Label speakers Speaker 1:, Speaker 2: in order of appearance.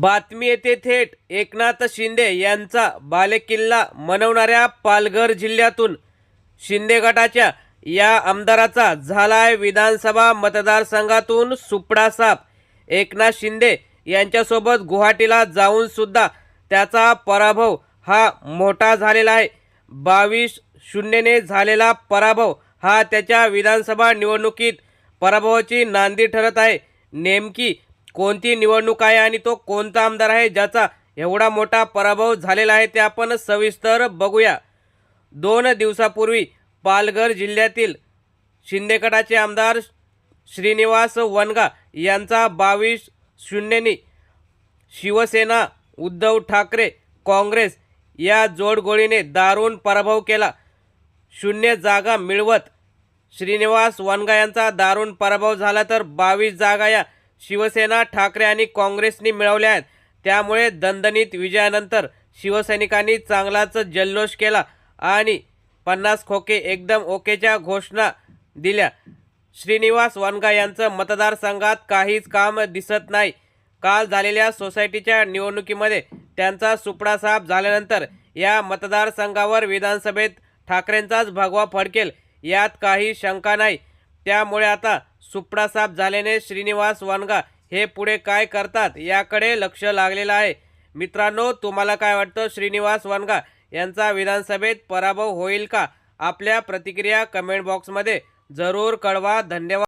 Speaker 1: बातमी येते थेट. एकनाथ शिंदे यांचा बालेकिल्ला मनवणाऱ्या पालघर जिल्ह्यातून. शिंदे गटाच्या या आमदाराचा झालाय विधानसभा मतदारसंघातून सुपडा साप. एकनाथ शिंदे यांच्यासोबत गुवाहाटीला जाऊन सुद्धा त्याचा पराभव हा मोठा झालेला आहे. बावीस शून्यने झालेला पराभव हा त्याच्या विधानसभा निवडणुकीत पराभवाची नांदी ठरत आहे. नेमकी कोणती निवडणूक आहे आणि तो कोणता आमदार आहे ज्याचा एवढा मोठा पराभव झालेला आहे ते आपण सविस्तर बघूया. दोन दिवसापूर्वी पालघर जिल्ह्यातील शिंदेगटाचे आमदार श्रीनिवास वनगा यांचा बावीस शून्यनी शिवसेना उद्धव ठाकरे काँग्रेस या जोडगोळीने दारुण पराभव केला. शून्य जागा मिळवत श्रीनिवास वनगा यांचा दारुण पराभव झाला तर बावीस जागा या शिवसेना ठाकरे आणि काँग्रेसनी मिळवल्या आहेत. त्यामुळे दणदणीत विजयानंतर शिवसैनिकांनी चांगलाच जल्लोष केला आणि पन्नास खोके एकदम ओकेच्या घोषणा दिल्या. श्रीनिवास वनगा यांचं मतदारसंघात काहीच काम दिसत नाही. काल झालेल्या सोसायटीच्या निवडणुकीमध्ये त्यांचा सुपडा साफ झाल्यानंतर या मतदारसंघावर विधानसभेत ठाकरेंचाच भगवा फडकेल यात काही शंका नाही. त्यामुळे आता सुपडा साफ झाल्याने श्रीनिवास वनगा हे पुढे काय करतात याकडे लक्ष लागलेलं आहे. मित्रांनो तुम्हाला काय वाटतं? श्रीनिवास वनगा यांचा विधानसभेत पराभव होईल का? आपल्या प्रतिक्रिया कमेंट बॉक्समध्ये जरूर कळवा. धन्यवाद.